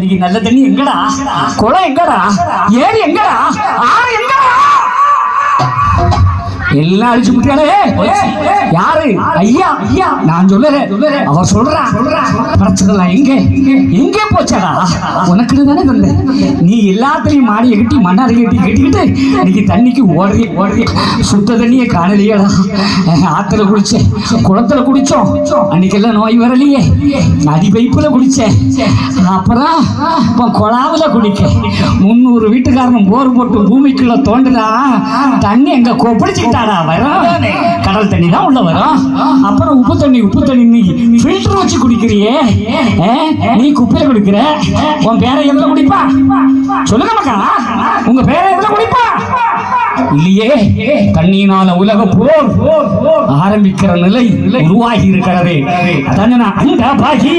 இன்னைக்கு நல்ல தண்ணி எங்கடா குளம் எங்கடா ஏரி எங்கடா எங்கடா எல்லாம் அழிச்சு விட்டாலே யாரு? ஐயா. ஐயா நான் சொல்லுறேன். அவர் சொல்றான். பிரச்சனை எங்க? எங்கே போச்சாடா? உனக்கு தானே தந்தேன் நீ எல்லாத்தையும் மாடியை கட்டி மண்ணாடி கட்டி கட்டிக்கிட்டு இன்னைக்கு தண்ணிக்கு ஓடுறி ஓடுறி. சுத்த தண்ணியை காணலையடா. ஆத்துல குடிச்சேன். குளத்துல குடிச்சோம். அன்னைக்கெல்லாம் நோய் வரலையே. நதி பைப்புல குடிச்சேன். அப்புறம் இப்போ குழாவுல குடிக்க முந்நூறு வீட்டுக்காரன் போர் போட்டு பூமிக்குள்ள தோண்டுனா தண்ணி எங்க கொப்பளிச்சுக்கிட்டாடா வரும் கடல் தண்ணி தான் உள்ள வரும். அப்புறம் உப்பு தண்ணி உப்பு தண்ணி ஃபில்டர் வச்சு குடிக்கிறியே? நீ குப்பையில குடிக்கிற? உன் பேரை எதுல குடிப்பா? சொல்லுங்க மக்கா உங்க பேரை எதுல குடிப்பா? இல்லையே தண்ணியினால உலக போர் ஆரம்பிக்கிற நிலை உருவாகி இருக்கிறது. அதான் அண்டா அந்த பாகி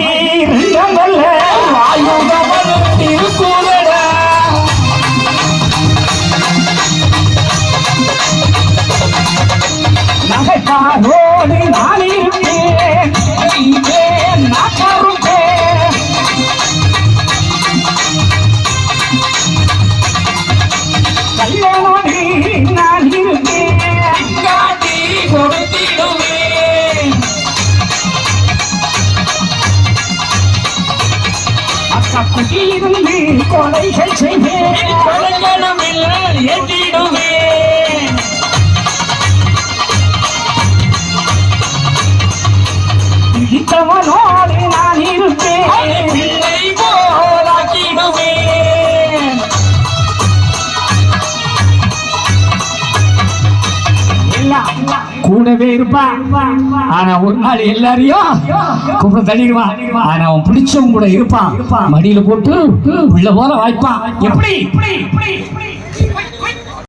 நகைத்தாரோடு நான் இருப்பேன் இங்கே நான் கருப்பேன் கல்யாணி நான் இருப்பேன் காட்டி கொடுத்திடுவேன் அக்கா இருந்து கொலைகள் செய்வேன் ஏற்றிடுவேன் நான் இருப்பேன் பிள்ளை போலாக்கிடுவேன் கூடவே இருப்பான் ஆனா ஒரு நாள் எல்லாரையும் கூப்பிட தள்ளிடுவான் ஆனா அவன் பிடிச்சவன் கூட இருப்பான். மடியில போட்டு உள்ள போல வாய்ப்பான். எப்படி?